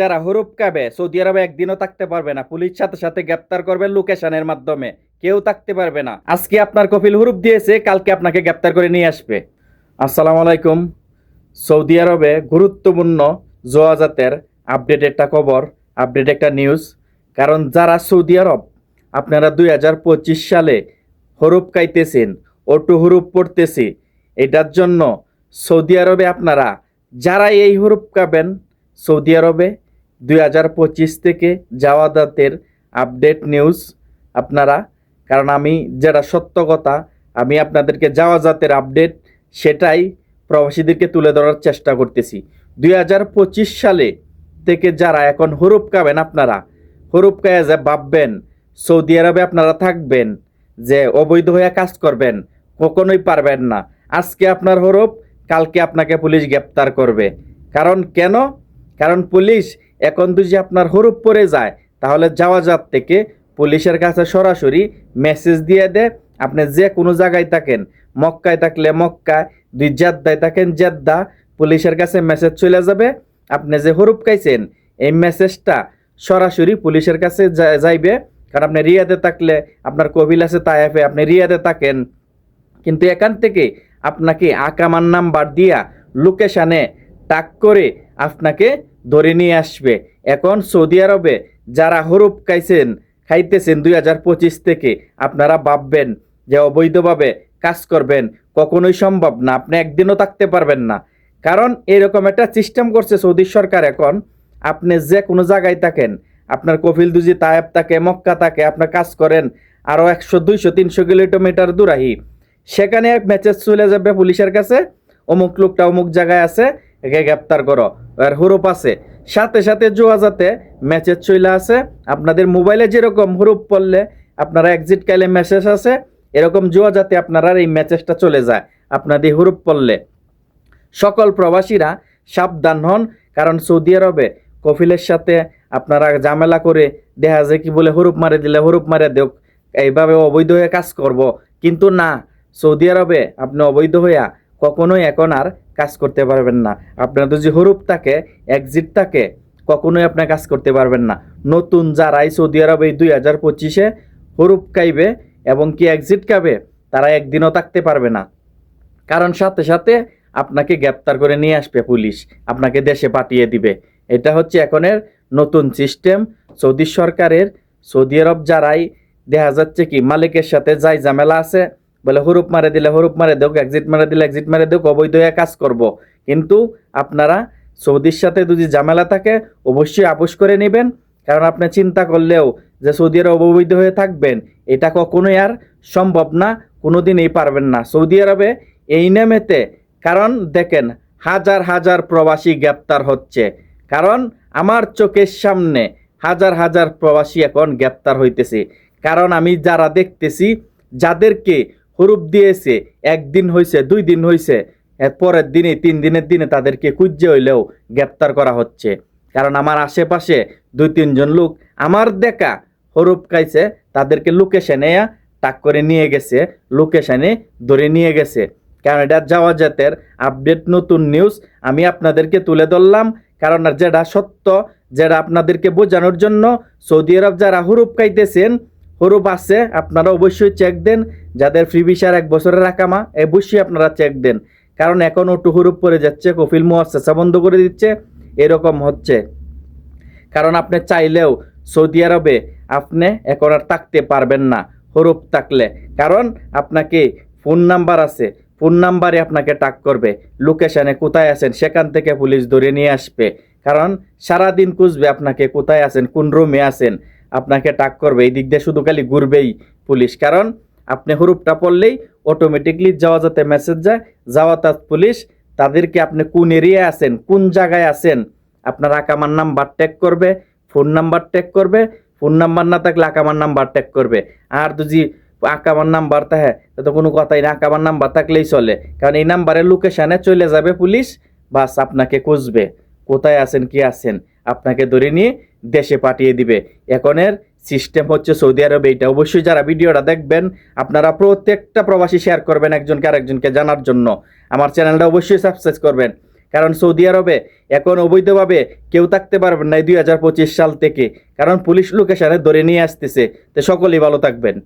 যারা হরুপ কাবে সৌদি আরবে একদিনও থাকতে পারবে না। পুলিশ সাথে সাথে গ্রেপ্তার করবে লোকেশনের মাধ্যমে। কেউ থাকতে পারবে না। আজকে আপনার কপিল হুরুপ দিয়েছে, কালকে আপনাকে গ্রেপ্তার করে নিয়ে আসবে। আসসালামু আলাইকুম। সৌদি আরবে গুরুত্বপূর্ণ জোয়াজাতের আপডেট একটা খবর, আপডেট একটা নিউজ। কারণ যারা সৌদি আরব, আপনারা দুই হাজার পঁচিশ সালে হরুপ কাইতেছেন অটো হরুপ পড়তেছি, এটার জন্য সৌদি আরবে আপনারা যারা এই হরুপ কাবেন সৌদি আরবে দুই হাজার পঁচিশ থেকে জাওয়াদাতের আপডেট নিউজ আপনারা, কারণ আমি যেটা সত্য কথা, আমি আপনাদেরকে জাওয়াজাতের আপডেট সেটাই প্রবাসীদেরকে তুলে ধরার চেষ্টা করতেছি। দুই হাজার পঁচিশ সালে থেকে যারা এখন হরুপ কাবেন আপনারা, হরুপ কায়ে যে ভাববেন, সৌদি আরবে আপনারা থাকবেন, যে অবৈধ হয়ে কাজ করবেন, কখনোই পারবেন না। আজকে আপনার হরুপ, কালকে আপনাকে পুলিশ গ্রেপ্তার করবে। কারণ কেন? কারণ পুলিশ এখন যদি আপনার হরুপ পড়ে যায়, তাহলে যাওয়া যাত থেকে পুলিশের কাছে সরাসরি মেসেজ দিয়ে দেয় আপনি যে কোনো জায়গায় থাকেন, মক্কায় থাকলে মক্কা দুই জেদ্দায় থাকেন জেদ্দা, পুলিশের কাছে মেসেজ চলে যাবে, আপনি যে হরুপ খাইছেন, এই মেসেজটা সরাসরি পুলিশের কাছে যাইবে। কারণ আপনি রিয়াদে থাকলে আপনার কবিল আছে তাইফে আপনি রিয়াদে থাকেন। কিন্তু এখান থেকে আপনাকে আকামার নাম্বার দিয়া লোকেশানে টাক করে আপনাকে ধরে নিয়ে আসবে। এখন সৌদি আরবে যারা হরুপ খাইছেন, খাইতেছেন দুই হাজার পঁচিশ থেকে, আপনারা ভাববেন যে অবৈধভাবে কাজ করবেন, কখনোই সম্ভব না, আপনি একদিনও থাকতে পারবেন না। কারণ এরকম একটা সিস্টেম করছে সৌদি সরকার এখন, আপনি যে কোনো জায়গায় থাকেন, আপনার কফিল দুজি তায়েব থাকে, মক্কা থাকে আপনার কাজ করেন, আরও একশো, দুইশো, তিনশো কিলোমিটার দূরাহি সেখানে এক মেসেজ চলে যাবে পুলিশের কাছে, অমুক লোকটা অমুক জায়গায় আছে একে গ্রেপ্তার করো। আর হুরুপ আছে। সাথে সাথে জোয়া যাতে মেসেজ চলে আছে। আপনাদের মোবাইলে যেরকম হুরুপ পড়লে আপনারা এক্সিট কাইলে মেসেজ আছে, এরকম জোয়া যাতে আপনারা এই মেসেজটা চলে যায়, আপনাদের হুরুপ পড়লে। সকল প্রবাসীরা সাবধান হন, কারণ সৌদি আরবে কফিলের সাথে আপনারা ঝামেলা করে দেখা যায় কি বলে হরুপ মারে দিলে হরুপ মারে দেও এইভাবে অবৈধ হয়ে কাজ করব। কিন্তু না, সৌদি আরবে আপনি অবৈধ হইয়া কখনোই এখন আর কাজ করতে পারবেন না। আপনার যদি হরুপ থাকে এক্সিট থাকে, কখনোই আপনি কাজ করতে পারবেন না। নতুন যারাই সৌদি আরবে এই দুই হাজার পঁচিশে হরুপ খাইবে এবং কি এক্সিট খাবে, তারা একদিনও থাকতে পারবে না। কারণ সাথে সাথে আপনাকে গ্রেপ্তার করে নিয়ে আসবে পুলিশ, আপনাকে দেশে পাঠিয়ে দিবে। এটা হচ্ছে এখনের নতুন সিস্টেম সৌদি সরকারের, সৌদি আরব যারাই, দেখা যাচ্ছে কি মালিকের সাথে যাই ঝামেলা আছে বলে হরুপ মারে দিলে হরুপ মারে দেওক এক্সিট মারে দিলে এক্সিট মারে দেওক অবৈধ হয়ে কাজ করব। কিন্তু আপনারা সৌদির সাথে যদি ঝামেলা থাকে, অবশ্যই আপোষ করে নেবেন। কারণ আপনি চিন্তা করলেও যে সৌদি আরব অবৈধ হয়ে থাকবেন, এটা কখনোই আর সম্ভব না, কোনোদিনই পারবেন না। সৌদি আরবে এই নেমেতে, কারণ দেখেন, হাজার হাজার প্রবাসী গ্রেপ্তার হচ্ছে। কারণ আমার চোখের সামনে হাজার হাজার প্রবাসী এখন গ্রেপ্তার হইতেছে। কারণ আমি যারা দেখতেছি, যাদেরকে হরুপ দিয়েছে, একদিন হয়েছে দুই দিন হয়েছে পরের দিনে তিন দিনের দিনে তাদেরকে কুজ্জে হইলেও গ্রেপ্তার করা হচ্ছে। কারণ আমার আশেপাশে দুই তিনজন লোক, আমার দেখা হরুপ খাইছে, তাদেরকে লোকেশনে টাক করে নিয়ে গেছে, লোকেশনে ধরে নিয়ে গেছে। কারণ এটা যাওয়া জাতের আপডেট, নতুন নিউজ, আমি আপনাদেরকে তুলে ধরলাম। কারণ যেটা সত্য, যেটা আপনাদেরকে বোঝানোর জন্য সৌদি আরব যারা হুরুপ খাইতেছেন হুরুপ আছে, আপনারা অবশ্যই চেক দেন। যাদের ফ্রি ভিসার এক বছরের রাকামা, অবশ্যই আপনারা চেক দেন। কারণ এখন ওটু হুরুপ পড়ে যাচ্ছে, কফিল মুয়াসসা বন্ধ করে দিচ্ছে, এরকম হচ্ছে। কারণ আপনি চাইলেও সৌদি আরবে আপনি এখন আর থাকতে পারবেন না, হরুপ থাকলে। কারণ আপনাকে ফোন নাম্বার আছে ফোন নাম্বারে আপনাকে টাক করবে লোকেশানে কোথায় আছেন, সেখান থেকে পুলিশ ধরে নিয়ে আসবে। কারণ সারাদিন খুঁজবে আপনাকে কোথায় আছেন, কোন রুমে আছেন। আপনাকে টাক করবে। এই দিক দিয়ে শুধু খালি ঘুরবেই পুলিশ। কারণ আপনি হরুপটা পড়লেই অটোমেটিকলি যাওয়া যাতে মেসেজ যায়, যাওয়া তার পুলিশ, তাদেরকে আপনি কোন এরিয়ায় আছেন, কোন জায়গায় আছেন, আপনার আকামার নাম্বার ট্যাগ করবে ফোন নাম্বার ট্যাগ করবে ফোন নাম্বার না থাকলে আকামার নাম্বার ট্যাগ করবে। আর যদি আকামার নাম্বার থাকে তো কোনো কথাই না, আকামার নাম্বার থাকলেই চলে। কারণ এই নাম্বারের লোকেশানে চলে যাবে পুলিশ, বাস আপনাকে খুঁজবে। কোথায় আছেন, কি আছেন, আপনাকে ধরে নিয়ে দেশে পাঠিয়ে দিবে। এখনের সিস্টেম হচ্ছে সৌদি আরবে। এটা অবশ্যই যারা ভিডিওটা দেখবেন, আপনারা প্রত্যেকটা প্রবাসী শেয়ার করবেন একজনকে আরেকজনকে জানার জন্য। আমার চ্যানেলটা অবশ্যই সাবস্ক্রাইব করবেন। কারণ সৌদি আরবে এখন অবৈধভাবে কেউ থাকতে পারবেন না দুই হাজার পঁচিশ সাল থেকে। কারণ পুলিশ লোকেশনে ধরে নিয়ে আসতেছে। তো সকলেই ভালো থাকবেন।